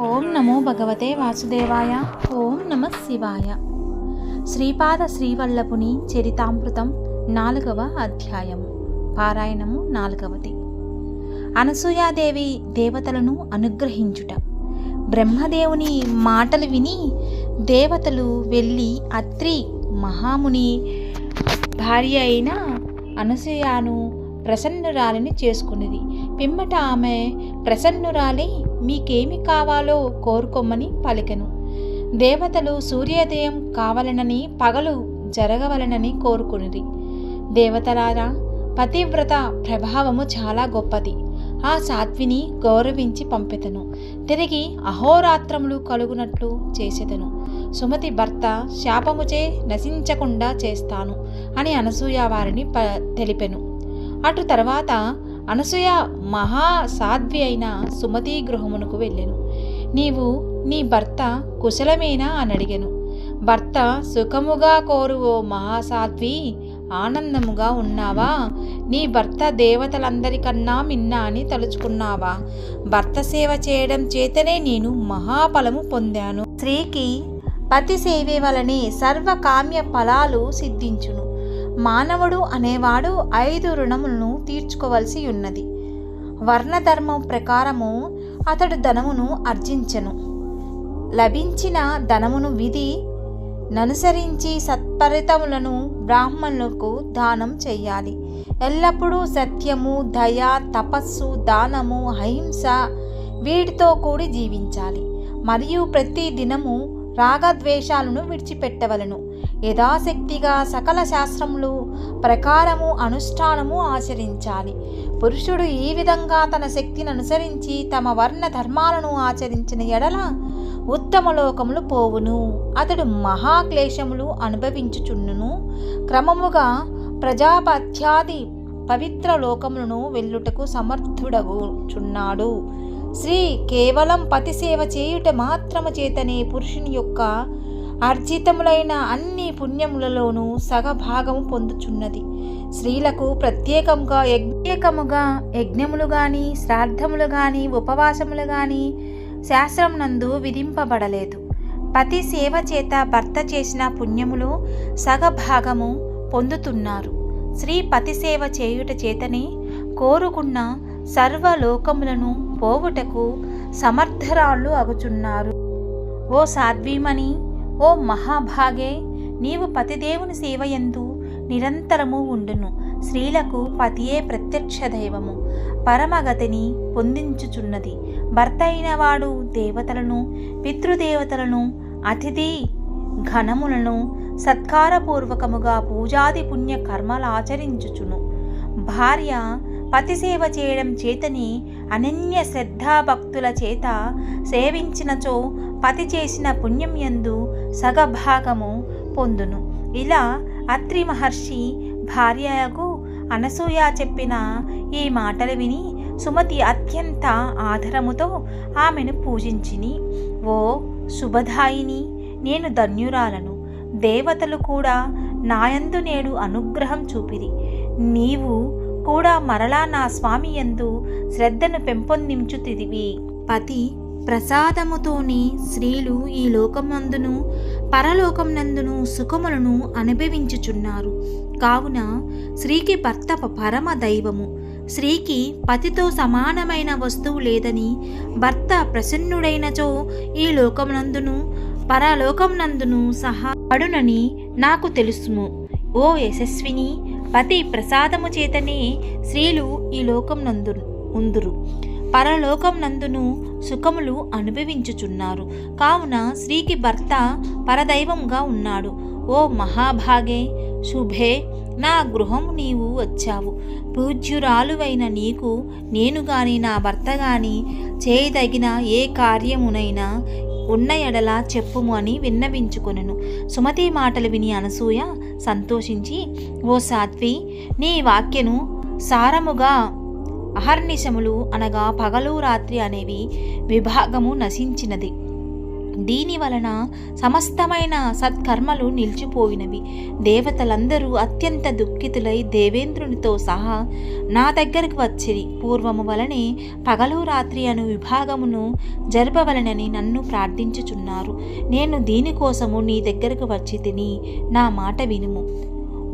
ఓం నమో భగవతే వాసుదేవాయ. ఓం నమ శివాయ. శ్రీపాద శ్రీవల్లభుని చరితామృతం నాలుగవ అధ్యాయము పారాయణము నాలుగవది. అనసూయాదేవి దేవతలను అనుగ్రహించుట. బ్రహ్మదేవుని మాటలు విని దేవతలు వెళ్ళి అత్రి మహాముని భార్య అయిన అనసూయను ప్రసన్నురాలిని చేసుకున్నది. పిమ్మట ఆమె ప్రసన్నురాలి మీకేమి కావాలో కోరుకోమని పలికెను. దేవతలు సూర్యోదయం కావాలనని పగలు జరగవలనని కోరుకునిరి. దేవతలారా పతివ్రత ప్రభావము చాలా గొప్పది. ఆ సాత్విని గౌరవించి పంపితను. తిరిగి అహోరాత్రములు కలుగునట్లు చేసేదను. సుమతి భర్త శాపముచే నశించకుండా చేస్తాను అని అనసూయ వారిని ప తెలిపెను. అటు తర్వాత అనసూయ మహా సాధ్వి అయిన సుమతి గృహమునకు వెళ్ళెను. నీవు నీ భర్త కుశలమేనా అని అడిగాను. భర్త సుఖముగా కోరు ఓ మహాసాధ్వి ఆనందముగా ఉన్నావా? నీ భర్త దేవతలందరికన్నా మిన్నా అని తలుచుకున్నావా? భర్త సేవ చేయడం చేతనే నేను మహాఫలము పొందాను. స్త్రీకి పతి సేవే వలనే సర్వకామ్య ఫలాలు సిద్ధించును. మానవుడు అనేవాడు ఐదు రుణములను తీర్చుకోవలసి ఉన్నది. వర్ణధర్మం ప్రకారము అతడు ధనమును అర్జించను. లభించిన ధనమును విధి ననుసరించి సత్పరితములను బ్రాహ్మణులకు దానం చేయాలి ఎల్లప్పుడూ సత్యము దయ తపస్సు దానము అహింస వీటితో కూడి జీవించాలి. మరియు ప్రతి దినము రాగద్వేషాలను విడిచిపెట్టవలను. యథాశక్తిగా సకల శాస్త్రములు ప్రకారము అనుష్ఠానము ఆచరించాలి. పురుషుడు ఈ విధంగా తన శక్తిని అనుసరించి తమ వర్ణ ధర్మాలను ఆచరించిన ఎడల ఉత్తమ లోకములు పోవును. అతడు మహాక్లేశములు అనుభవించుచున్నును క్రమముగా ప్రజాపత్యాది పవిత్ర లోకములను వెళ్ళుటకు సమర్థుడగుచున్నాడు. స్త్రీ కేవలం పతి సేవ చేయుట మాత్రము చేతనే పురుషుని యొక్క అర్జితములైన అన్ని పుణ్యములలోనూ సగభాగము పొందుచున్నది. స్త్రీలకు ప్రత్యేకముగా యజ్ఞేకముగా యజ్ఞములు గాని శ్రాద్ధములు గాని ఉపవాసములు గాని శాస్త్రం నందు విధింపబడలేదు. పతి సేవ చేత భర్త చేసిన పుణ్యములు సగభాగము పొందుతున్నారు. స్త్రీ పతి సేవ చేయుట చేతనే కోరుకున్న సర్వలోకములను పోవుటకు సమర్థరాళ్ళు అగుచున్నారు. ఓ సాధ్వీమణి ఓ మహాభాగే నీవు పతిదేవుని సేవయందు నిరంతరము ఉండును. స్త్రీలకు పతియే ప్రత్యక్ష దైవము. పరమగతిని పొందించుచున్నది. భర్త అయినవాడు దేవతలను పితృదేవతలను అతిథి ఘనములను సత్కారపూర్వకముగా పూజాది పుణ్య కర్మలాచరించుచును భార్య పతి సేవ చేయడం చేతని అనన్య శ్రద్ధాభక్తుల చేత సేవించినచో పతి చేసిన పుణ్యం యందు సగభాగము పొందును. ఇలా అత్రి మహర్షి భార్యకు అనసూయ చెప్పిన ఈ మాటలు విని సుమతి అత్యంత ఆదరముతో ఆమెను పూజించిని. ఓ శుభదాయిని నేను ధన్యురాలను. దేవతలు కూడా నాయందు నేడు అనుగ్రహం చూపిరి. నీవు కూడా మరలా నా స్వామి యందు శ్రద్ధను పెంపొందించుతివి పతి ప్రసాదముతోనే స్త్రీలు ఈ లోకమందును పరలోకమునందును సుఖములను అనుభవించుచున్నారు. కావున స్త్రీకి భర్త పరమ దైవము. స్త్రీకి పతితో సమానమైన వస్తువు లేదని భర్త ప్రసన్నుడైనచో ఈ లోకమునందును పరలోకమునందును సహా పడునని నాకు తెలుసుము. ఓ యశస్విని పతి ప్రసాదము చేతనే స్త్రీలు ఈ లోకం నందు ఉందురు. పరలోకం నందును సుఖములు అనుభవించుచున్నారు. కావున స్త్రీకి భర్త పరదైవంగా ఉన్నాడు. ఓ మహాభాగే శుభే నా గృహం నీవు వచ్చావు. పూజ్యురాలువైన నీకు నేను గాని నా భర్త గాని చేయదగిన ఏ కార్యమునైనా ఉన్న ఎడల చెప్పుము అని విన్నవించుకొనెను. సుమతి మాటలు విని అనసూయ సంతోషించి ఓ సాత్వి నీ వాక్యను సారముగా అహర్నిశములు అనగా పగలు రాత్రి అనేవి విభాగము నశించినది. దీని వలన సమస్తమైన సత్కర్మలు నిలిచిపోయినవి. దేవతలందరూ అత్యంత దుఃఖితులై దేవేంద్రునితో సహా నా దగ్గరకు వచ్చిరి. పూర్వము వలనే పగలు రాత్రి అను విభాగమును జరపవలనని నన్ను ప్రార్థించుచున్నారు. నేను దీనికోసము నీ దగ్గరకు వచ్చి తిని నా మాట వినుము.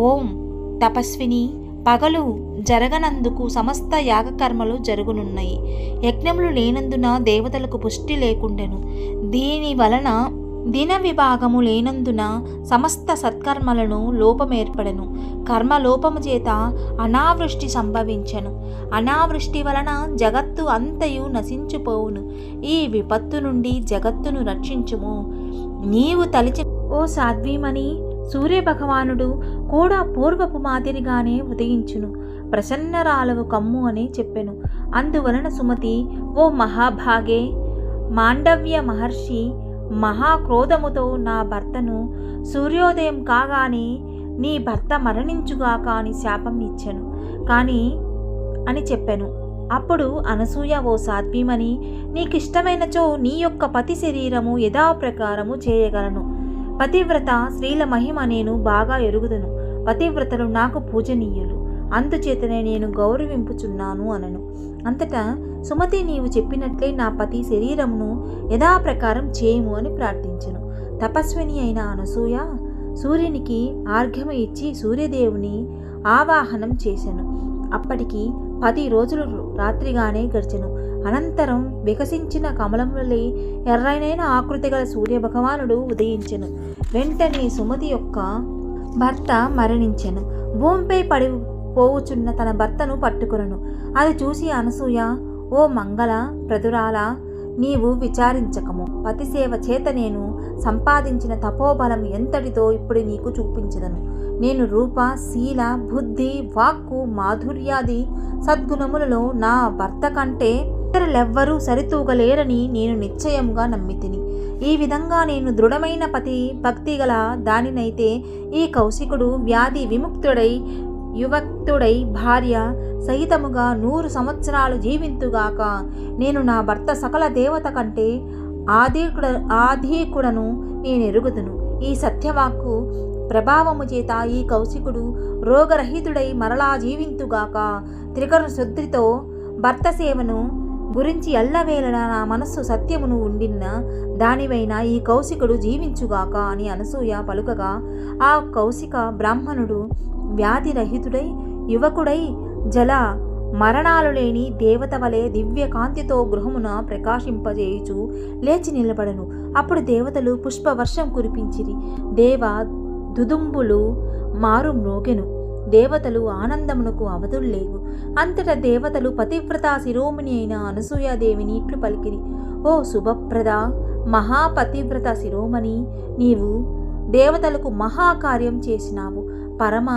ఓం తపస్విని పగలు జరగనందుకు సమస్త యాగకర్మలు జరుగునున్నాయి. యజ్ఞములు లేనందున దేవతలకు పుష్టి లేకుండెను. దీని వలన దిన విభాగము లేనందున సమస్త సత్కర్మలను లోపమేర్పడెను. కర్మలోపము చేత అనావృష్టి సంభవించెను. అనావృష్టి వలన జగత్తు అంతయు నశించిపోవును. ఈ విపత్తు నుండి జగత్తును రక్షించుము. నీవు తలిచి ఓ సాధ్వీమణి సూర్యభగవానుడు కూడా పూర్వపు మాదిరిగానే ఉదయించును. ప్రసన్నరాలవు కమ్ము అని చెప్పెను. అందువలన సుమతి ఓ మహాభాగే మాండవ్య మహర్షి మహాక్రోధముతో నా భర్తను సూర్యోదయం కాగానే నీ భర్త మరణించుగాక అని శాపం ఇచ్చెను. కానీ అని చెప్పాను. అప్పుడు అనసూయ ఓ సాధ్వీమని నీకిష్టమైనచో నీ యొక్క పతి శరీరము యథాప్రకారము చేయగలను. పతివ్రత స్త్రీల మహిమ నేను బాగా ఎరుగుదను. పతివ్రతలు నాకు పూజనీయులు. అందుచేతనే నేను గౌరవింపుచున్నాను అనను. అంతటా సుమతి నీవు చెప్పినట్లే నా పతి శరీరమును యథాప్రకారం చేయము అని ప్రార్థించను. తపస్విని అయిన అనసూయ సూర్యునికి ఆర్ఘ్యము ఇచ్చి సూర్యదేవుని ఆవాహనం చేశాను అప్పటికి పది రోజులు రాత్రిగానే గడిచెను. అనంతరం వికసించిన కమలములే ఎర్రనైన ఆకృతి గల సూర్యభగవానుడు ఉదయించెను. వెంటనే సుమతి యొక్క భర్త మరణించెను. భూమిపై పడి పోవుచున్న తన భర్తను పట్టుకును అది చూసి అనసూయ ఓ మంగళ ప్రదురాల నీవు విచారించకము. పతిసేవ చేత నేను సంపాదించిన తపోబలం ఎంతటితో ఇప్పుడు నీకు చూపించదను. నేను రూప శీల బుద్ధి వాక్కు మాధుర్యాది సద్గుణములలో నా భర్త కంటే ఇతరులెవ్వరూ సరితూగలేరని నేను నిశ్చయంగా నమ్మితిని. ఈ విధంగా నేను దృఢమైన పతి భక్తి గల దానినైతే ఈ కౌశికుడు వ్యాధి విముక్తుడై యువక్తుడై భార్య సహితముగా నూరు సంవత్సరాలు జీవింతుగాక నేను నా భర్త సకల దేవత కంటే ఆధీకుడ ఆధీకుడను నేను ఎరుగుదును ఈ సత్యవాక్కు ప్రభావము చేత ఈ కౌశికుడు రోగరహితుడై మరలా జీవింతుగాక త్రికరణ శుద్ధితో భర్త సేవను గురించి ఎల్లవేళ నా మనస్సు సత్యమును ఉండిన దానివైన ఈ కౌశికుడు జీవించుగాక అని అనసూయ పలుకగా ఆ కౌశిక బ్రాహ్మణుడు వ్యాధిరహితుడై యువకుడై జల మరణాలు లేని దేవత వలె దివ్య కాంతితో గృహమున ప్రకాశింపజేయుచు లేచి నిలబడను. అప్పుడు దేవతలు పుష్పవర్షం కురిపించిరి. దేవ దుదుంబులు మారు మ్రోగెను దేవతలు ఆనందమునకు అవధులు లేవు. అంతటా దేవతలు పతివ్రత శిరోమణి అయిన అనసూయాదేవిని ఇట్లు పలికిరి. ఓ శుభప్రద మహాపతివ్రత శిరోమణి నీవు దేవతలకు మహాకార్యం చేసినావు. పరమ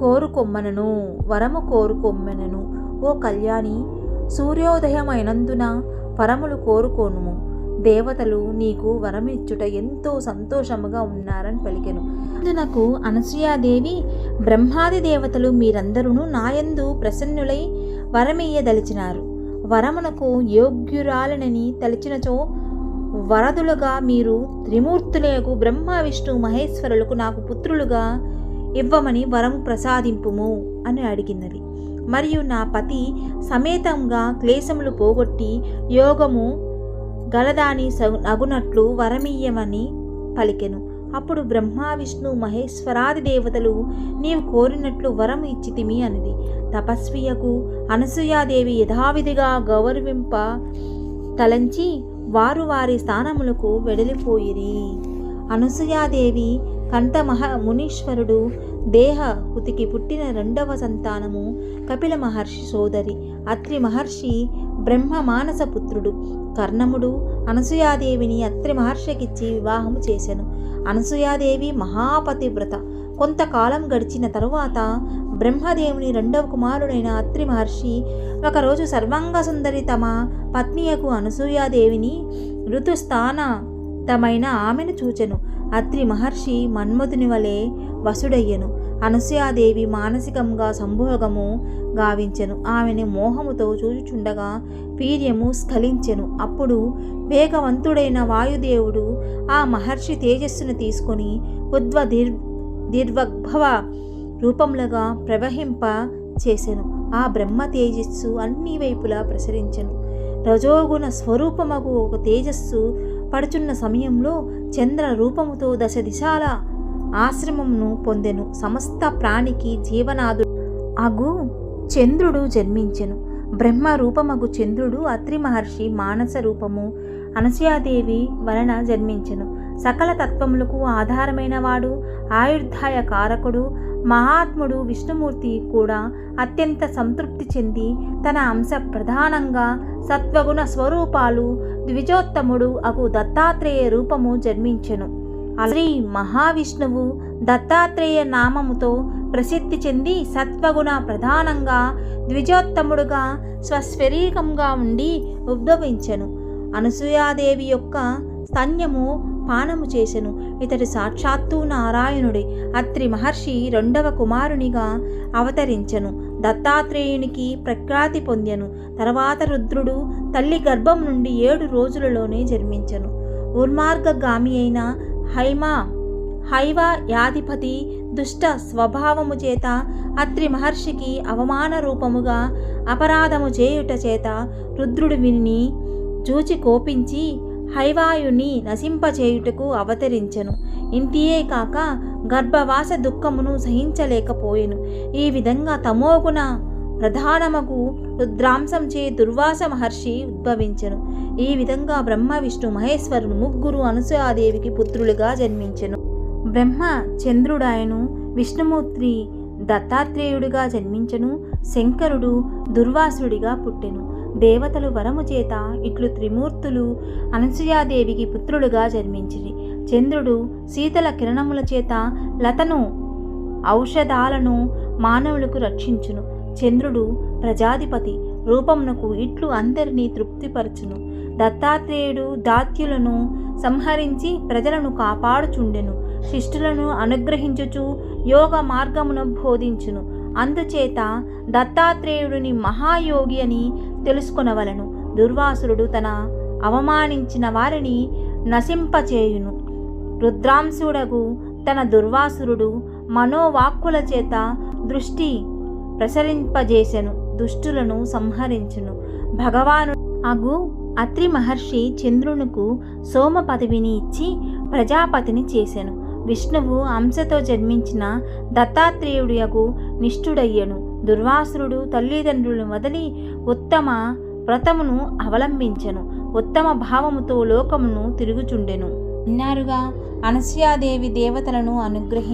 కోరుకొమ్మనను వరము కోరుకొమ్మెనను. ఓ కళ్యాణి సూర్యోదయమైనందున వరములు కోరుకోనుము. దేవతలు నీకు వరమిచ్చుట ఎంతో సంతోషముగా ఉన్నారని పలికెను. అందునకు అనసూయాదేవి బ్రహ్మాది దేవతలు మీరందరూ నాయందు ప్రసన్నులై వరమియ్యదలిచినారు. వరమునకు యోగ్యురాలనని తలిచినచో వరదులుగా మీరు త్రిమూర్తులకు బ్రహ్మ విష్ణు మహేశ్వరులకు నాకు పుత్రులుగా ఇవ్వమని వరం ప్రసాదింపుము అని అడిగినది. మరియు నా పతి సమేతంగా క్లేశములు పోగొట్టి యోగము గలదాని నగునట్లు వరమీయమని పలికెను. అప్పుడు బ్రహ్మ విష్ణు మహేశ్వరాది దేవతలు నీవు కోరినట్లు వరం ఇచ్చితిమి అనిది. తపస్వియకు అనసూయాదేవి యథావిధిగా గౌరవింప తలంచి వారు వారి స్థానములకు వెడలిపోయిరి. అనసూయాదేవి కంఠమహ మునీశ్వరుడు దేహ హుతికి పుట్టిన రెండవ సంతానము కపిల మహర్షి సోదరి. అత్రి మహర్షి బ్రహ్మ మానస పుత్రుడు కర్ణముడు అనసూయాదేవిని అత్రి మహర్షికిచ్చి వివాహము చేసెను. అనసూయాదేవి మహాపతివ్రత. కొంతకాలం గడిచిన తరువాత బ్రహ్మదేవుని రెండవ కుమారుడైన అత్రి మహర్షి ఒకరోజు సర్వాంగ సుందరి తమ పత్నియకు అనసూయాదేవిని ఋతుస్థాన తమైన ఆమెను చూచెను. అత్రి మహర్షి మన్మధుని వలె వసుడయ్యను. అనసూయాదేవి మానసికంగా సంభోగము గావించెను. ఆమెని మోహముతో చూచుచుండగా వీర్యము స్ఖలించెను. అప్పుడు వేగవంతుడైన వాయుదేవుడు ఆ మహర్షి తేజస్సును తీసుకొని ఉద్వ దీర్ దీర్వగ్భవ రూపములుగా ప్రవహింప చేసెను. ఆ బ్రహ్మ తేజస్సు అన్ని వైపులా ప్రసరించెను. రజోగుణ స్వరూపమగు ఒక తేజస్సు పడుచున్న సమయంలో చంద్ర రూపముతో దశ దిశాల ఆశ్రమమును పొందెను. సమస్త ప్రాణికి జీవనాథుడు అగు చంద్రుడు జన్మించెను. బ్రహ్మ రూపమగు చంద్రుడు అత్రి మహర్షి మానస రూపము అనసూయాదేవి వలన జన్మించెను. సకల తత్వములకు ఆధారమైన వాడు ఆయుర్ధాయ కారకుడు మహాత్ముడు విష్ణుమూర్తి కూడా అత్యంత సంతృప్తి చెంది తన అంశ ప్రధానంగా సత్వగుణ స్వరూపాలు ద్విజోత్తముడు అగు దత్తాత్రేయ రూపము జన్మించెను. శ్రీ మహావిష్ణువు దత్తాత్రేయ నామముతో ప్రసిద్ధి చెంది సత్వగుణ ప్రధానంగా ద్విజోత్తముడుగా స్వస్వరీకంగా ఉండి ఉద్భవించెను. అనసూయాదేవి యొక్క స్తన్యము పానము చేసెను. ఇతడు సాక్షాత్తు నారాయణుడే. అత్రి మహర్షి రెండవ కుమారునిగా అవతరించెను. దత్తాత్రేయునికి ప్రఖ్యాతి పొందెను. తర్వాత రుద్రుడు తల్లి గర్భం నుండి ఏడు రోజులలోనే జన్మించెను. ఉర్మార్గగామి అయిన హైమా హైవ యాధిపతి దుష్ట స్వభావము చేత అత్రి మహర్షికి అవమాన రూపముగా అపరాధము చేయుట చేత రుద్రుడు విని చూచి కోపించి హైవాయుని నశింపచేయుటకు అవతరించెను. ఇంతియే కాక గర్భవాస దుఃఖమును సహించలేకపోయెను. ఈ విధంగా తమోగుణ ప్రధానమగు రుద్రాంశంచే దుర్వాస మహర్షి ఉద్భవించెను. ఈ విధంగా బ్రహ్మ విష్ణు మహేశ్వరుడు ముగ్గురు అనసూయాదేవికి పుత్రులుగా జన్మించెను. బ్రహ్మ చంద్రుడాయను విష్ణుమూర్తి దత్తాత్రేయుడిగా జన్మించెను శంకరుడు దుర్వాసుడిగా పుట్టెను. దేవతలు వరము చేత ఇట్లు త్రిమూర్తులు అనసూయాదేవికి పుత్రుడుగా జన్మించిరి. చంద్రుడు శీతల కిరణముల చేత లతను ఔషధాలను మానవులకు రక్షించును. చంద్రుడు ప్రజాధిపతి రూపమునకు ఇట్లు అందరినీ తృప్తిపరచును. దత్తాత్రేయుడు దాత్యులను సంహరించి ప్రజలను కాపాడుచుండెను. శిష్టులను అనుగ్రహించుచు యోగ మార్గమును బోధించును. అందుచేత దత్తాత్రేయుడిని మహాయోగి అని తెలుసుకొనవలను. దుర్వాసురుడు తన అవమానించిన వారిని నశింపచేయును. రుద్రాంశుడగు తన దుర్వాసురుడు మనోవాక్కుల చేత దృష్టి ప్రసరింపజేసెను దుష్టులను సంహరించును. భగవాను అగు అత్రి మహర్షి చంద్రునుకు సోమ పదవిని ఇచ్చి ప్రజాపతిని చేసెను. విష్ణువు అంశతో జన్మించిన దత్తాత్రేయుడియగు నిష్ఠుడయ్యను. దుర్వాసురుడు తల్లిదండ్రులను వదిలి ఉత్తమ వ్రతమును అవలంబించెను. ఉత్తమ భావముతో లోకమును తిరుగుచుండెను. విన్నారుగా అనసూయాదేవి దేవతలను అనుగ్రహించి